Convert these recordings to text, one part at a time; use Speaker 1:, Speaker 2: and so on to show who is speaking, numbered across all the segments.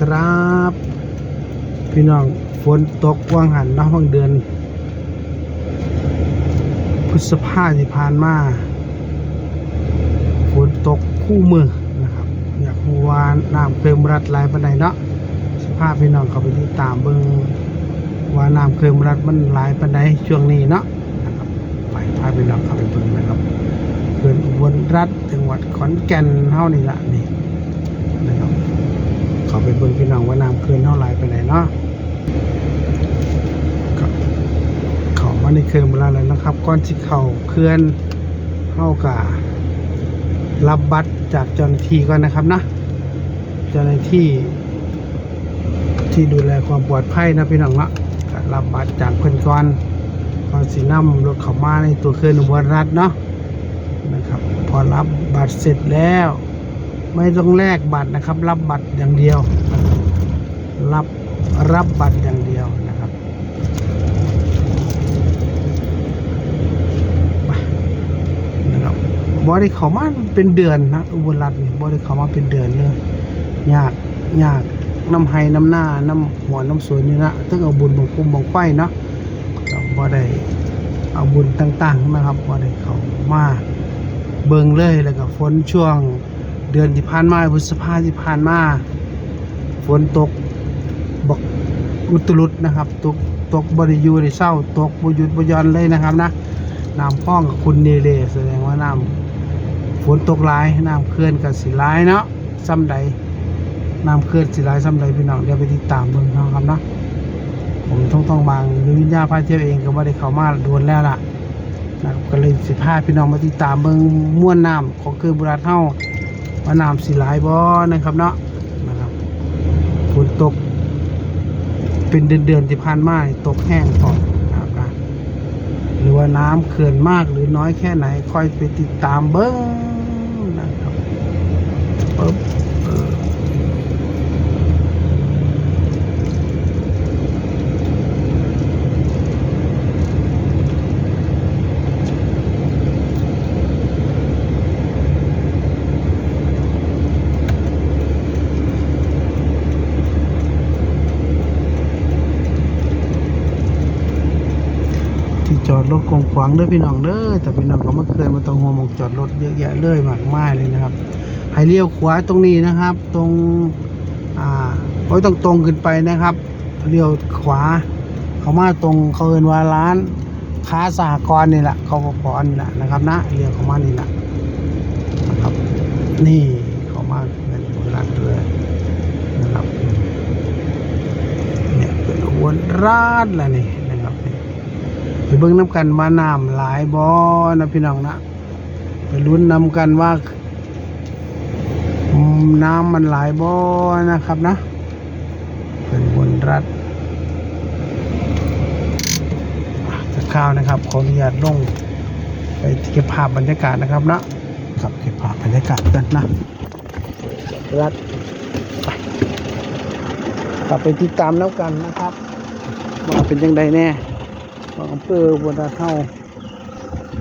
Speaker 1: ครับ พี่น้องฝนตกว่างหันนะบางเดือน พฤษภาที่ผ่านมาฝนตกคู่มือนะครับ อยากรู้ว่าน้ำเติมรัดหลายปานใดเนาะสภาพพี่น้องเขาไปติดตามเบิ่งว่าน้ำเติมรัดมันหลายปานใดช่วงนี้เนาะนะครับไปพาพี่น้องเขาไปเบิ่งนะครับเขื่อนอุบลรัฐจังหวัดขอนแก่นเฮานี่ละนี่นะครับ เขาไปเบิ่งพี่น้องว่าน้ำคืนเท่าไรไปไหนเนาะเขามาในเขื่อนเวลาแล้วนะครับก่อนที่เขาเขื่อนเข้ากะรับบัตรจากเจ้าหน้าที่ก่อนนะครับนะเจ้าหน้าที่ ที่ดูแลความปลอดภัยนะพี่น้องละรับบัตรจากเพื่อนก่อนก่อนสีน้ำรถเขามาในตัวเขื่อนอุบลรัฐเนาะนะครับ พอรับบัตรเสร็จแล้ว ไม่ต้องแลกบัตรนะครับ รับบัตรอย่างเดียว รับรับบัตรอย่างเดียวนะครับนะครับบอได้เขามาเป็นเดือนนะอุบลรัฐนี่บอได้เขามาเป็นเดือนเลยยากยากน้ำไห้น้ำหน้าน้ำหัวน้ำสวยนี่นะต้องเอาบุญบังคุมบังไฟเนาะก็บอได้เอาบุญต่างๆนะครับบอได้เขามาเบิงเลยแล้วก็ฝนช่วง เดือนที่ผ่านมาพฤษภาที่ผ่านมาฝนตกบกอุตรุดนะครับ ตกตกบริยูในเศร้า ตกบหยุดบหยอนเลยนะครับนะน้ำพ้องกับคุณเนเลแสดงว่าน้ำฝนตกหลายน้ำเคลื่อนกับสิหลายเนาะซ้ำใดน้ำเคลื่อนสิหลายซ้ำใดพี่น้องเดี๋ยวไปติดตามเบิ่งนะครับนะผมต้องต้องบางหรือวิญญาพาเที่ยวเองก็บ่ได้เข้ามาโดนแล้วล่ะนะครับก็เลยสิพาพี่น้องมาติดตามเบิ่งม่วนน้ำของเขื่อบุรีเฮา ว่าน้ำสีหลายบ่นะครับเนาะนะครับฝนตก เป็นเดือนๆที่ผ่านมาตกแห้งพอนะครับนะหรือว่าน้ำเขื่อนมากหรือน้อยแค่ไหน ค่อยไปติดตามเบิ้งนะครับปึ๊บ ที่จอดรถกงขวางเด้อพี่น้องเด้อแต่พี่น้องก็ไม่เคยมาต้องห่วงหมองจอดรถเยอะแยะเลยมากมายเลยนะครับให้เลี้ยวขวาตรงนี้นะครับ ตรงอ่าโอ้ยต้องตรงขึ้นไปนะครับเลี้ยวขวาเขามาตรงเขาเอินว่าร้านค้าสหกรณ์นี่แหละเขาพอนี่แหละนะครับนะเลี้ยวเข้ามานี่แหละนะครับ นี่เขามาเป็นบร้านเลยนะครับเนี่ยเป็นอุบลราชแหละนี่นะครับนี่ ไปเบิ่งน้ำกันมาน้ำหลายบ่อนะพี่น้องนะไปลุ้นนำกันว่าอืมน้ำมันหลายบ่อนะครับนะ เป็นบนรัฐอะจะข้าวนะครับ ขออนุญาตลงไปเก็บภาพบรรยากาศนะครับนะครับเก็บภาพบรรยากาศกันนะรัฐไปกลับไปติดตามแล้วกันนะครับว่าเป็นยังไงแน่ ว่าอำเภอบนรัฐเท่า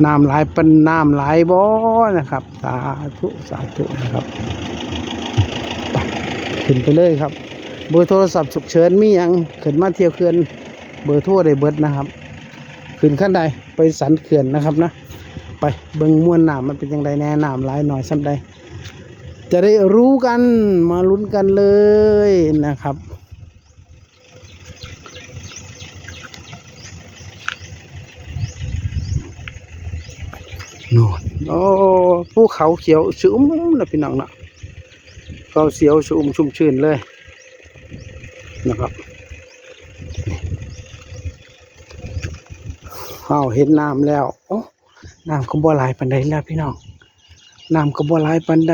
Speaker 1: น้ำหลายเป็นน้ำหลายบ่อนะครับ สาธุสาธุนะครับขึ้นไปเลยครับ เบอร์โทรศัพท์ฉุกเฉินมีหยังขึ้นมาเที่ยวเขื่อนเบอร์โทรได้เบิดนะครับขึ้นขั้นใดไปสันเขื่อนนะครับนะไปเบิ่งมวลน้ำมันเป็นยังไงแน่น้ำหลายหน่อยสันใดจะได้รู้กันมาลุ้นกันเลยนะครับ น่นโอ้ภูเขาเขียวชุ่มนะพี่น้องนะก็เสียวชุ่มชุ่มชื่นเลยนะครับเอาเห็นน้ำแล้วโอ้น้ำก็บ่หลายปันใดแล้วพี่น้องน้ำก็บ่หลายปันใด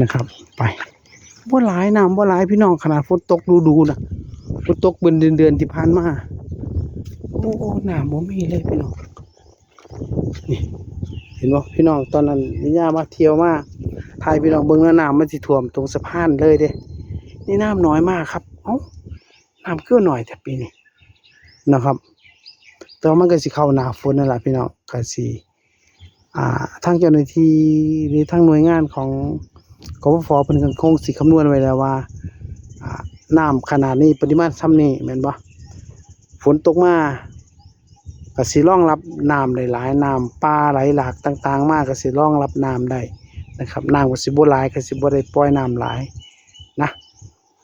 Speaker 1: นะครับ ไปบ่หลายน้ำบ่หลายพี่น้องขนาดฝนตกดูดูๆนะฝนตกเป็นเดือนเดือนๆที่ผ่านมาโอ้โอ้น้ำบ่มีเลยพี่น้อง นี่ เห็นบ่พี่น้องตอนนั้นวิญญามาเที่ยวมาถ่ายพี่น้องเบิ่งน้ำมันสิท่วมตรงสะพานเลยเด้ นี่น้ำน้อยมากครับ เอ้าน้ำเกื้อหน่อยแต่ปีนี้นะครับแต่ว่ามันก็สิเข้าหนาฝนนั่นแหละพี่น้องก็สิอ่าทางเจ้าหน้าที่หรือทางหน่วยงานของกฟผเพิ่นก็คงสิคำนวณไว้แล้วว่าอ่าน้ำขนาดนี้ปริมาณซ้ำนี้แม่นบ่ฝนตกมา ก็สิร่องรับน้ำได้หลายน้ำป่าไหลหลากต่างๆ มากก็สิร่องรับน้ำได้นะครับน้ำก็สิบ่หลายก็สิบ่ได้ปล่อยน้ำหลายนะ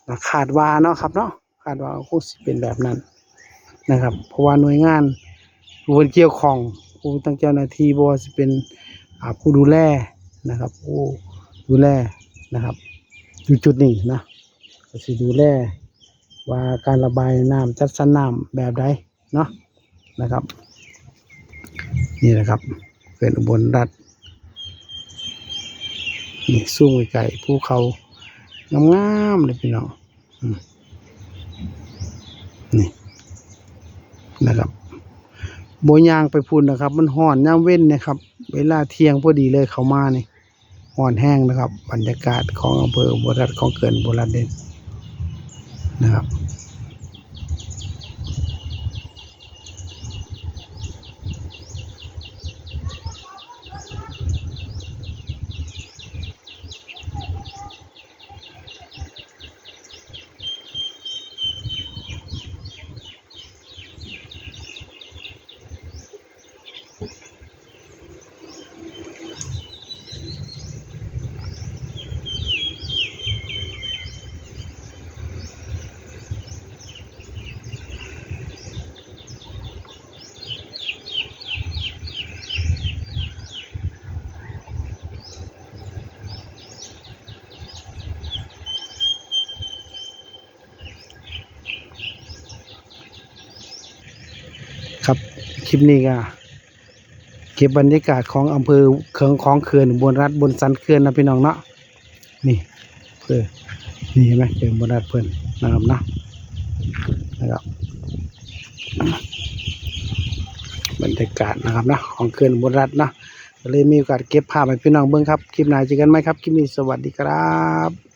Speaker 1: นะคาดว่าเนาะครับเนาะคาดว่าคงสิเป็นแบบนั้นนะครับ เพราะว่าหน่วยงานผู้เกี่ยวข้องผู้ตั้งเจ้าหน้าที่บ่สิเป็นผู้ดูแลนะครับ ผู้ดูแลนะครับอยู่จุดนี้นะก็สิดูแลว่าการระบายน้ำจัดสรรน้ำแบบใดเนาะนะครับ นี่แหละครับเป็นอุบลรัฐนี่สู้ไกลๆภูเขางามๆเลยพี่น้องนี่นะครับโบยางไปพูนนะครับ มันห่อนย่ามเว้นนะครับ เวลาเที่ยงพอดีเลยเขามานี่ห่อนแห้งนะครับ บรรยากาศของอำเภออุบรัฐของเกินโบราณเด่นนะครับ คลิปนี้ก็เก็บบรรยากาศของอำเภอเขืองของเขื่อนบนรัฐบนสันเขื่อนนะพี่น้องเนาะนี่เพื่อนี่เห็นไหมเขื่อนบนรัฐเพื่อนนะครับนะนะครับบรรยากาศนะครับนะของเขื่อนบนรัฐนะเลยมีโอกาสเก็บภาพให้พี่น้องเบิ่งครับคลิปไหนเจอกันไหมครับคลิปนี้สวัสดีครับ